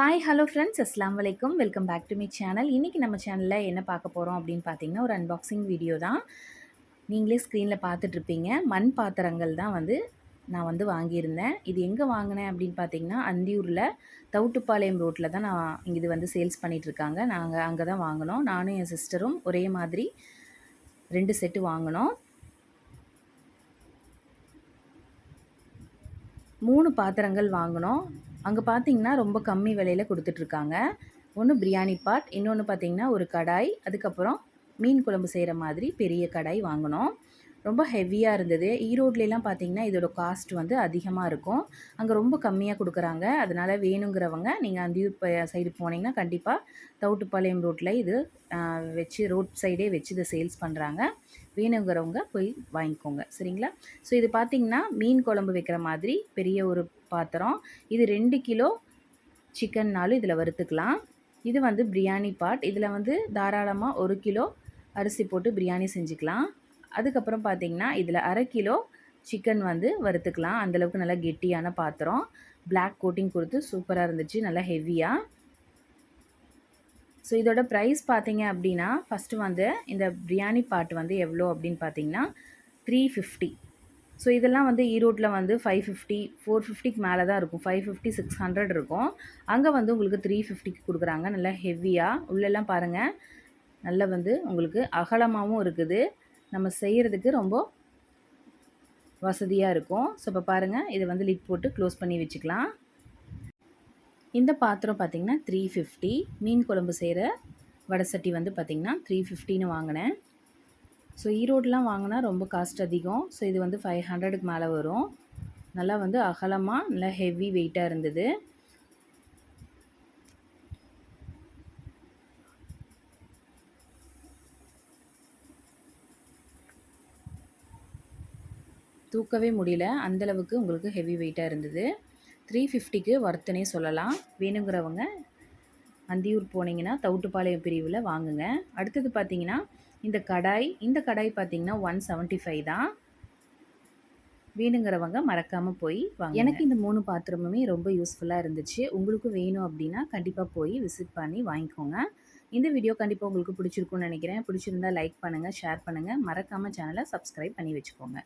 Hi hello friends அஸ்லாம் வலைக்கும் welcome back to me channel இன்றைக்கி நம்ம சேனலில் என்ன பார்க்க போகிறோம் அப்படின்னு பார்த்தீங்கன்னா ஒரு அன்பாக்சிங் வீடியோ தான். நீங்களே ஸ்க்ரீனில் பார்த்துட்ருப்பீங்க மண் பாத்திரங்கள் தான் வந்து நான் வந்து வாங்கியிருந்தேன். இது எங்கே வாங்கினேன் அப்படின்னு பார்த்தீங்கன்னா அந்தியூரில் தவுட்டுப்பாளையம் ரோட்டில் தான் நான் இது வந்து சேல்ஸ் பண்ணிகிட்ருக்காங்க நாங்கள் அங்கே தான் வாங்கினோம். நானும் என் சிஸ்டரும் ஒரே மாதிரி ரெண்டு செட்டு வாங்கினோம். மூணு பாத்திரங்கள் வாங்கினோம். அங்கே பார்த்தீங்கன்னா ரொம்ப கம்மி விலையில் கொடுத்துட்ருக்காங்க. ஒன்று பிரியாணி பாட் இன்னொன்று பார்த்தீங்கன்னா ஒரு கடாய் அதுக்கப்புறம் மீன் குழம்பு செய்கிற மாதிரி பெரிய கடாய் வாங்கினோம். ரொம்ப ஹெவியாக இருந்தது. ஈரோட்லாம் பார்த்தீங்கன்னா இதோட காஸ்ட் வந்து அதிகமாக இருக்கும். அங்கே ரொம்ப கம்மியாக கொடுக்குறாங்க. அதனால் வேணுங்கிறவங்க நீங்கள் அந்தியூர் சைடு போனீங்கன்னா கண்டிப்பாக தவுட்டுப்பாளையம் ரோட்டில் இது வச்சு ரோட் சைடே வச்சு இதை சேல்ஸ் பண்ணுறாங்க வேணுங்கிறவங்க போய் வாங்கிக்கோங்க. சரிங்களா? ஸோ இது பார்த்திங்கன்னா மீன் குழம்பு வைக்கிற மாதிரி பெரிய ஒரு பாத்திரம். இது ரெண்டு கிலோ சிக்கன்னாலும் இதில் வறுத்துக்கலாம். இது வந்து பிரியாணி பாட் இதில் வந்து தாராளமாக ஒரு கிலோ அரிசி போட்டு பிரியாணி செஞ்சுக்கலாம். அதுக்கப்புறம் பார்த்திங்கன்னா இதில் அரை கிலோ சிக்கன் வந்து வறுத்துக்கலாம். அந்தளவுக்கு நல்லா கெட்டியான பாத்திரம். பிளாக் கோட்டிங் கொடுத்து சூப்பராக இருந்துச்சு. நல்லா ஹெவியாக ஸோ இதோட ப்ரைஸ் பார்த்தீங்க அப்படின்னா ஃபஸ்ட்டு வந்து இந்த பிரியாணி பாட்டு வந்து எவ்வளோ அப்படின்னு பார்த்தீங்கன்னா த்ரீ ஃபிஃப்டி ஸோ இதெல்லாம் வந்து ஈரோட்டில் வந்து ஃபைவ் ஃபிஃப்டி ஃபோர் ஃபிஃப்டிக்கு மேலே தான் இருக்கும். ஃபைவ் ஃபிஃப்டி சிக்ஸ் ஹண்ட்ரட் இருக்கும். அங்கே வந்து உங்களுக்கு த்ரீ ஃபிஃப்டிக்கு கொடுக்குறாங்க. நல்லா ஹெவியாக உள்ளெல்லாம் பாருங்கள் நல்லா வந்து உங்களுக்கு அகலமாகவும் இருக்குது. நம்ம செய்கிறதுக்கு ரொம்ப வசதியாக இருக்கும். ஸோ இப்போ பாருங்கள் இதை வந்து லிட் போட்டு க்ளோஸ் பண்ணி வச்சுக்கலாம். இந்த பாத்திரம் பார்த்திங்கன்னா த்ரீ ஃபிஃப்டி மீன் குழம்பு செய்கிற வடை சட்டி வந்து பார்த்திங்கன்னா த்ரீ ஃபிஃப்டின்னு வாங்கினேன். ஸோ ஈரோடெலாம் வாங்கினா ரொம்ப காஸ்ட் அதிகம். ஸோ இது வந்து ஃபைவ் ஹண்ட்ரடுக்கு மேலே வரும். நல்லா வந்து அகலமாக நல்லா ஹெவி வெயிட்டாக இருந்தது. தூக்கவே முடியல. அந்தளவுக்கு உங்களுக்கு ஹெவி வெயிட்டாக இருந்தது. த்ரீ ஃபிஃப்டிக்கு ஒர்த்துனே சொல்லலாம். வேணுங்கிறவங்க அந்தியூர் போனீங்கன்னா தவுட்டுப்பாளையம் பிரிவில் வாங்குங்க. அடுத்தது பார்த்தீங்கன்னா இந்த கடாய் இந்த கடாய் பார்த்தீங்கன்னா ஒன் செவன்ட்டி ஃபைவ் தான். வேணுங்கிறவங்க மறக்காமல் போய் வாங்க எனக்கு இந்த மூணு பாத்திரமுமே ரொம்ப யூஸ்ஃபுல்லாக இருந்துச்சு. உங்களுக்கும் வேணும் அப்படின்னா கண்டிப்பாக போய் விசிட் பண்ணி வாங்கிக்கோங்க. இந்த வீடியோ கண்டிப்பாக உங்களுக்கு பிடிச்சிருக்குன்னு நினைக்கிறேன். பிடிச்சிருந்தா லைக் பண்ணுங்கள் ஷேர் பண்ணுங்கள் மறக்காமல் சேனலை சப்ஸ்கிரைப் பண்ணி வச்சுக்கோங்க.